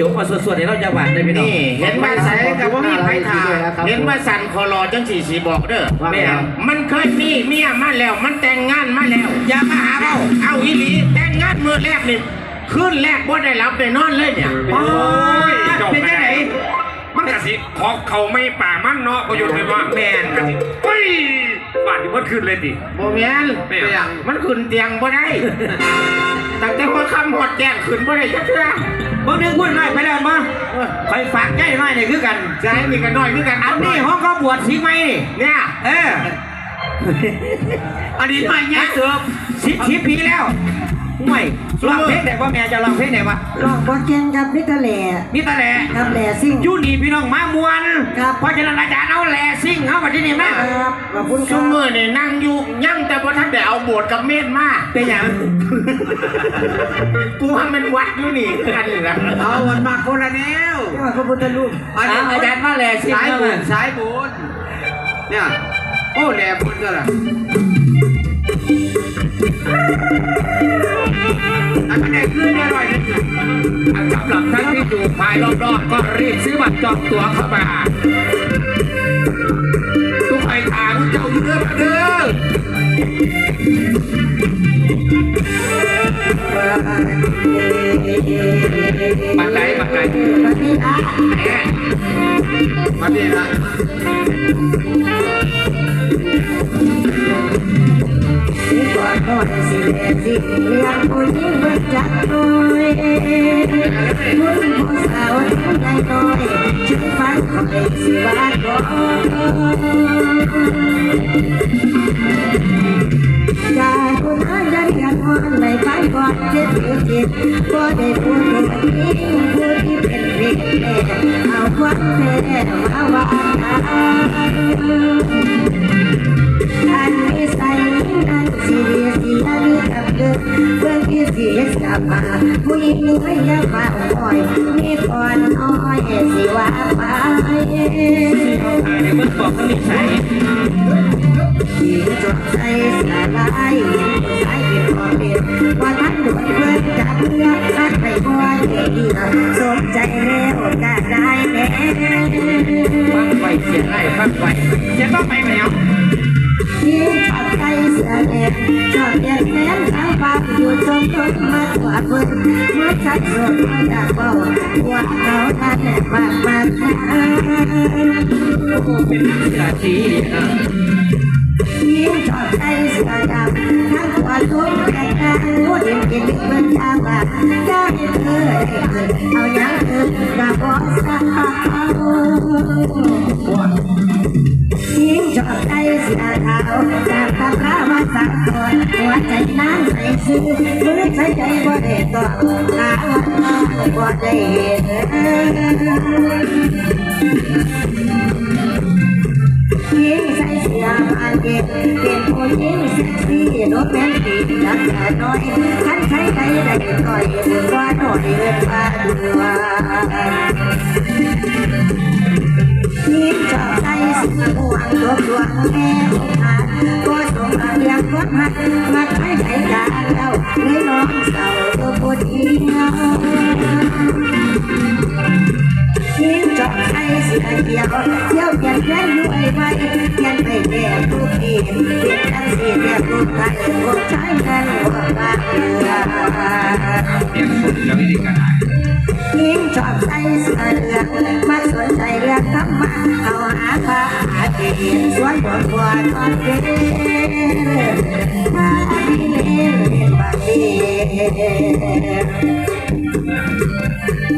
จบมาสวดๆให้เราจะหวานได้พี่น้อง นี่เห็นว่าใส่กับว่ามีไผทาเห็นว่าสันคอรอจังสี่สีบอกเด้อแม่มันเคยมีเมียมาแล้ว มันแต่งงานมาแล้ว อย่ามาหาเราเอาอีหลีแต่งงานมือแรกนี่ขึ้นแรกบ่ได้รับได้นอนเลยเนี่ยโอ้ยเป็นยังไงมันกะสิของเขาไม่ป่ามันเนาะประโยชน์เลยว่าแม่นกะสิเฮ้ยบาดที่มันขึ้นเลยดิบ่แม่นแม่นมันขึ้นเตียงบ่ได้ตั้งแต่หัวค่ำหอดแจ้งขึ้นบ่ได้จักเทื่อเบิ่งนึงพูดน้อยไปแล้วมาคอยฝากใกล้น้อยนี่คือกันใจนี่ก็น้อยคือกันอันนี้ห้องก็บวชสิไหมนี่เนี่ยเอออันนี้ไม่เนี่ยเกือบสิบสิบปีแล้วห่วย ร้องเพลงไหนว่าแม่จะร้องเพลงไหนวะลองบอเกนกับนิตาแหล่มีแต่แหล่กับแหล่ซิ่ง อยูนี่พี่น้องมามวนครับ เพราะฉะนั้นอาจารย์เอาแหล่ซิ่งเข้ามาที่นี่มาครับขอบคุณคซุรับมือนี่นั่งอยู่ยังแต่บ่ทันได้เอาโบสถ์กับเมธมาเป็นอย่างกูว่ามันวัดอยู่นี่คือกันนี่นะเอาวันมาคนละแนวนี่ว่าพระพุทธรูปอันนี้อาจารย์มาแหล่ซิ่งสายเข้าบุมาญสายบุญเนี่ยโอ้แหลบุญก็ล่ะ อันนี้คืออร่อยนะสำหรับท่านที่อยู่ภายรอบๆก็รีบซื้อบัตรจองตั๋วเข้ามาทุกไอ้ทางเจ้าอยู่เด้อเด้อบัตรไหนบัตรไหนวันนี้อะมาดีนะสิก่อนก่อนสิแหล่สิเลี้ยงเบิดจักหน่อยคุณผู้สาวทั้งใหญ่น้อยช่วยฟังคอยสิว่าก่อนยายคุณอาจารย์กันวันไม่ไก่อนเจ็ดเจ็ดก็ได้พูด ถึงผู้ที่เป็นเด็กแม่เอาความแท้มาว่าอันนี้ใส่อันสีสีอันนี้กับเกิดเพื่อนที่เสียสามา ผู้หญิงไม่ยากมาอ่อยมีก่อนน้อยสิว่าไปอ่าเดี๋ยวเบิ่งบอกต้องมีใช้ที่จดใจสลายใจเป็นความเดียวว่าท่านด่วนเพื่อนจากเพื่อนรักไปบ่อยดีสมใจแล้วก็ได้แน่ฟังไปเสียไอ้ฟังไปเสียต้องไปไหมเอาะ ที่ชอบใจเสือแดงชอบแดงแสนสาปากอยู่จนต้นมากกว่าเพื่อนเมื่อชัดสดมาจากเบาว่าเขาท่านมากมากเป็นนักกีฬาสีอะยิ่งชอบใจเสือดำทั้งตัวทุกแต่งงานรู้เห็กินเหมือนชาวบ้านได้เธอเอาอย่างเธอกับบ่สาว สักคนหัวใจนั้นใส่ซื้อมือใส่ใจบ่ได้ต่อตาวันบ่ได้เห็นยิ่งใส่เสื้อผ้าเด็กเป็นผู้หญิงเซ็กซี่โรแมนติกรักแต่น้อยฉันใช้ใจได้ต่อยว่าหน่อยเวลาดูว่ายิ่งชอบใจเสื้อม่วงตัวดวงแม่ของหาก็สมอาเรียงวัดมัดมัดใช้ใจกันแล้วเลยน้องเศร้าตัวผู้หญิงยิ่งจอกใจเสียเดียวเที่ยวเปลี่ยนแปลงด้วยไปเปลี่ยนไปแก่ทุกทีเปลี่ยนทั้งสี่แก่ทุกไปโอ้ใช้เงินว่าบาเรือเปลี่ยนสุดแล้ววิธีการได้ยิ่ง ชอบใจเสือเหลืองมาสนใจเรื่องธรรมะเอาหาพระอาทิตย์สวยบนบัวทอดเย็นมาที่เล่นเล่น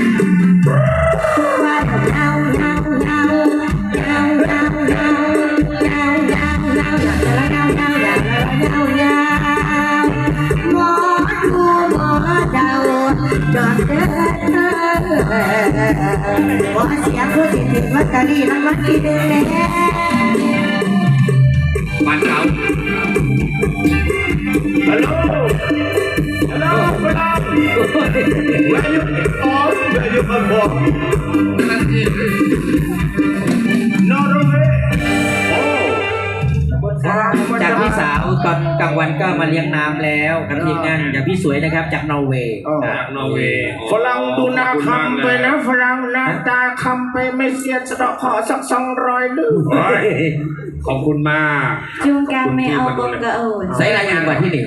ขอเสียงผู้ที่ถึงลอตเตอรี่รางวันจันเขาฮัลโหลฮัลโหลเวลาเวลาอยู่ออสเวลาอยู่บนบกนอร์เวย์ จากพี่สาวตอนกลางวันก็มาเลี้ยงน้ำแล้วกับทีมงานจากพี่สวยนะครับจากนอร์เวย์จากนอร์เวย์ฝรั่งดูหน้าคำไปนะฝรั่งหน้าตาคำไปไม่เสียสะเดอกขอสักสองร้อยลืมขอบคุณมากจุงกลางไม่เอาบงกะโอนใส่รายงานกว่าที่นี่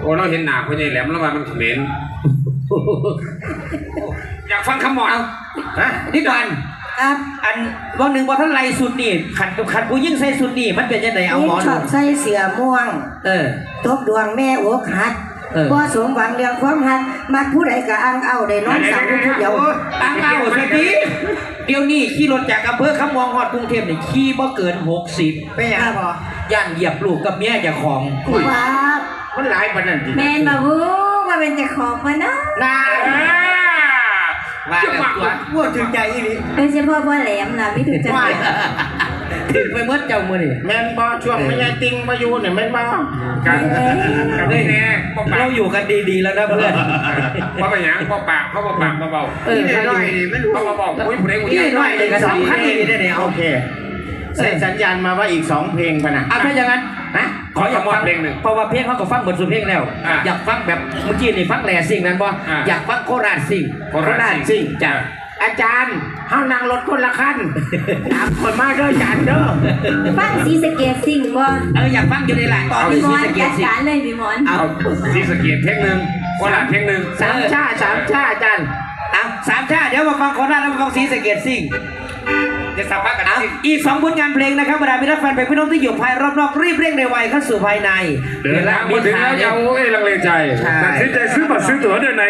โอ้เราเห็นหนาพ่อใหญ่แหลมแล้วว่ามันเขม็นอยากฟังคำหมอดฮะนี่ก่อน ครับอันวันหนึ่งว่าท่านไรสุดนี่ขันขันผู้ยิ่งใส่สุดนี่มันเป็นยังไงเอาหมอชดูอบใส่เสื้อม่วง เออตบดวงแม่อกหักเออบ่สมหวังเรื่องความหักมักผู้ใดก็อ้างเอาได้น้องสาวผู้เดียวตั้งเอาสติเดี๋ยวนี้ขี่รถจากอำเภอคำมองฮอดกรุงเทพนี่ขี่บ่เกินหกสิบไปหยังบ่ย่านเหยียบลูกกับเมียเจะของว้ามันหลายปานนั้นจริงแมนมาวูมาเป็นเจะของมานะนาอ่า ว่ากันตัวพูดถึงใจอีหลีโดยเฉพาะพ่อแหลมนะไม่ถูกใจถึงไปเมื่อเจ้ามือนี่แม่นบ่ช่วงไม่ยายติงมาอยู่เนี่ยแม่นบ่กันกันนี่แน่พ่อปากเราอยู่กันดีๆแล้วนะเพื่อน พ่อไปหยังพ่อปากพ่อปากเบาเออ นี่น้อยนี่มันๆพ่อมาบอกอุ้ยผู้ใดผู้นี่ใดหน่อยเลยก็สำคัญดีได้เนี่ยเอาโอเคเซ็นสัญญาณมาว่าอีกสองเพลงปะนะ อะถ้าอย่างนั้น ฮะขออยากฟังเพลงหนึ่งเพราะว่าเพลงเขาก็ฟังหมดสุดเพลงแล้ว อะอยากฟังแบบเมื่อกี้นี่ฟังแหล่สิ่งนั้นบ่อะอยากฟังโคราชสิ่งโคราชสิ่งจ้ะอาจารย์เฮานั่งรถคนละคันตามคนมาเด้ออาจารย์เด้อฟังสีสะเกตสิ่งบ่เอออยากฟังอยู่ในหลายตอนพี่ที่มซีอนสะเกียจัรดติสิ่งการเลยพี่มอน เอาสีสะเกียเพลงหนึ่ง โคราชเพลงหนึ่งสามชาสามชาอาจารย์เอาสามชาติเดี๋ยวมาฟังโคราชแล้วมาฟังสีสะเกียรติสิ่งจะสับพักกันเอาสิอีกสองผลงานเพลงนะครับบรรดามิตรแฟนเพลงพี่น้องที่อยู่ภายรอบนอกรีบเร่งในวัยเข้าสู่ภายใน เดินทางมาถึงแล้วอย่าโอ้ยลังเลใจใช่ตัดสินใจซื้อบัตรซื้อตั๋วเดินใน